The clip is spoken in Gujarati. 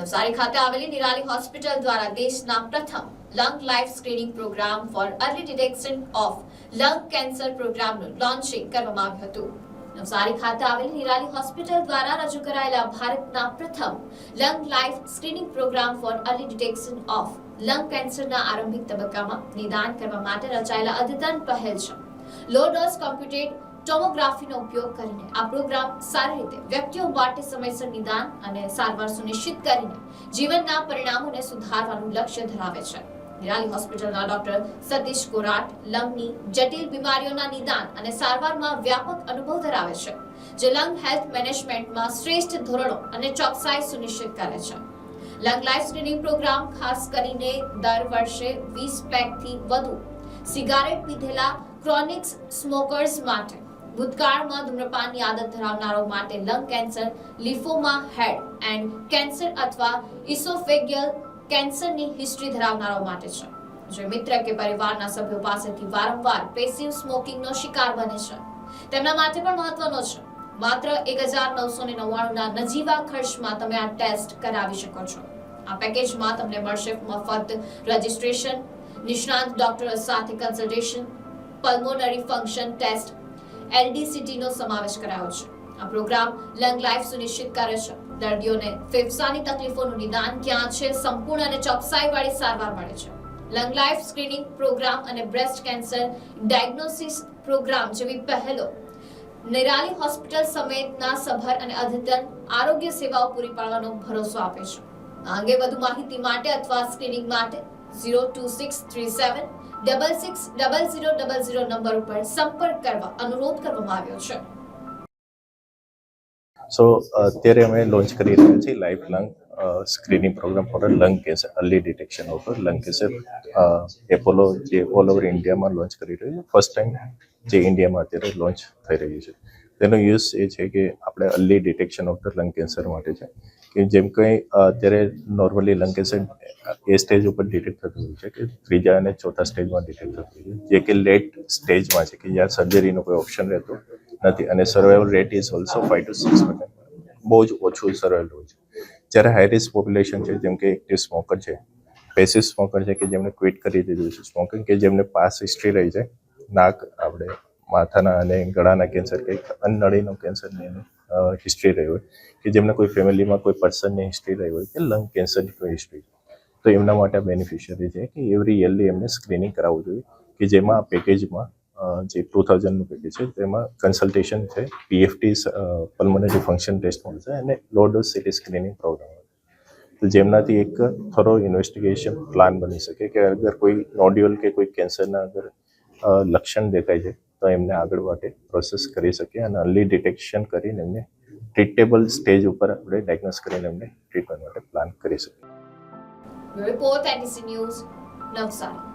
નવસારી ખાતે આવેલી નિરાલી હોસ્પિટલ દ્વારા દેશના પ્રથમ lung life screening programme for early detection of lung cancer પ્રોગ્રામનું લોન્ચિંગ કરવામાં આવ્યું હતું. નવસારી ખાતે આવેલી નિરાલી હોસ્પિટલ દ્વારા રજૂ કરાયેલા ભારતના પ્રથમ lung life screening programme for early detection of lung કેન્સરના આરંભિક તબક્કામાં નિદાન કરવા માટે રચાયેલા અદ્યતન પહેલ છે. લો ડોઝ કોમ્પ્યુટેડ ટોમોગ્રાફીનો ઉપયોગ કરીને આ પ્રોગ્રામ સારી રીતે વ્યક્તિઓ માટે સમયસર નિદાન અને સારવાર સુનિશ્ચિત કરીને જીવનના પરિણામોને સુધારવાનું લક્ષ્ય ધરાવે છે. નિરાલી હોસ્પિટલના ડોક્ટર સતીશ કોરાટ લંગની જટિલ બીમારીઓના નિદાન અને સારવારમાં વ્યાપક અનુભવ ધરાવે છે, જે લંગ હેલ્થ મેનેજમેન્ટમાં શ્રેષ્ઠ ધોરણો અને ચોકસાઈ સુનિશ્ચિત કરે છે. લંગ લાઈફ સ્ક્રીનિંગ પ્રોગ્રામ ખાસ કરીને દર વર્ષે વીસ પેકથી વધુ સિગારેટ પીધેલા ક્રોનિક સ્મોકર્સ માટે ભૂતકાળમાં ધૂમ્રપાનની આદત ધરાવનારો માટે lung cancer lymphoma head and cancer અથવા ઇસોફેગિયલ કેન્સરની હિસ્ટ્રી ધરાવનારો માટે છે. જે મિત્ર કે પરિવારના સભ્યો પાસેથી વારંવાર પેસિવ સ્મોકિંગનો શિકાર બને છે, તેમના માટે પણ મહત્વનો છે. માત્ર એક હજાર નવસો ને નવ્વાણુંના નજીવા ખર્ચમાં તમે આ ટેસ્ટ કરાવી શકો છો. આ પેકેજમાં તમને મળશે મફત રજિસ્ટ્રેશન નિષ્ણાંત ડોક્ટર સાથે consultation pulmonary function test LDCT નો સમાવેશ કરાયો છે. આ પ્રોગ્રામ લંગ લાઈફ સુનિશ્ચિત કરે છે. દર્દીઓને ફેફસાની તકલીફોનું નિદાન ક્યાં છે, સંપૂર્ણ અને ચોકસાઈવાળી સારવાર મળે છે. લંગ લાઈફ સ્ક્રીનિંગ પ્રોગ્રામ અને બ્રેસ્ટ કેન્સર ડાયગ્નોસિસ પ્રોગ્રામ જેવી પહેલો નિરાલી હોસ્પિટલ સમેતના સભર અને અદ્યતન આરોગ્ય સેવાઓ પૂરી પાડવાનો ભરોસો આપે છે. આ અંગે વધુ માહિતી માટે અથવા સ્ક્રીનિંગ માટે zero two six three seven double six double zero double zero number ઉપર સંપર્ક કરવા, અનુરોધ કરવામાં આવ્યો છે. સો અત્યારે અમે લોન્ચ કરી રહ્યા છીએ life lung screening programme for lung cancer early detection of lung cancer Apollo જે ઓલ ઓવર ઇન્ડિયામાં લોન્ચ કરી રહ્યું છે. ફર્સ્ટ ટાઈમ જે ઇન્ડિયામાં અત્યારે લોન્ચ થઈ રહ્યું છે. તેનો યુઝ એ છે કે આપણે early detection of the lung cancer માટે છે. કે જેમ કંઈ અત્યારે નોર્મલી લંગ કેન્સર એ સ્ટેજ ઉપર ડિટેક્ટ થતું હોય છે કે ત્રીજા અને ચોથા સ્ટેજમાં ડિટેક્ટ થતું હોય છે. જે કે લેટ સ્ટેજમાં છે કે જ્યાં સર્જરીનો કોઈ ઓપ્શન રહેતો નથી અને survival rate is also five to six બહુ જ ઓછું સર્વાઈવલ હોય છે. જ્યારે હાઈ રિસ્ક પોપ્યુલેશન છે, જેમ કે એક્ટિવ સ્મોકર છે પેસિવ સ્મોકર છે કે જેમણે ક્વિટ કરી દીધું છે સ્મોકિંગ કે જેમને પાસ હિસ્ટ્રી રહી છે, નાક આપણે માથાના અને ગળાના કેન્સર કે અન્નળીનો કેન્સરની હિસ્ટ્રી રહી હોય. કે જેમને કોઈ ફેમિલીમાં કોઈ પર્સનની હિસ્ટ્રી રહી હોય કે લંગ કેન્સરની કોઈ હિસ્ટ્રી તો એમના માટે બેનિફિશિયરી છે કે એવરી યરલી એમને સ્ક્રીનિંગ કરાવવું જોઈએ કે જેમાં પેકેજમાં જે ટુ થાઉઝન્ડનું પેકેજ છે તેમાં કન્સલ્ટેશન છે પીએફટી પલ્મોનરી ફંક્શન ટેસ્ટ મળશે અને low dose CT screening programme તો જેમનાથી એક થોડો ઇન્વેસ્ટિગેશન પ્લાન બની શકે કે અગર કોઈ નોડ્યુલ કે કોઈ કેન્સરના અગર લક્ષણ દેખાય છે તો એમને આગળ માટે પ્રોસેસ કરી શકીએ અને અર્લી ડિટેક્શન કરીને એમને ટ્રીટેબલ સ્ટેજ ઉપર આપણે ડાયગ્નોસ કરીને એમને ટ્રીટમેન્ટ માટે પ્લાન કરી શકીએ. Report NC news Navsari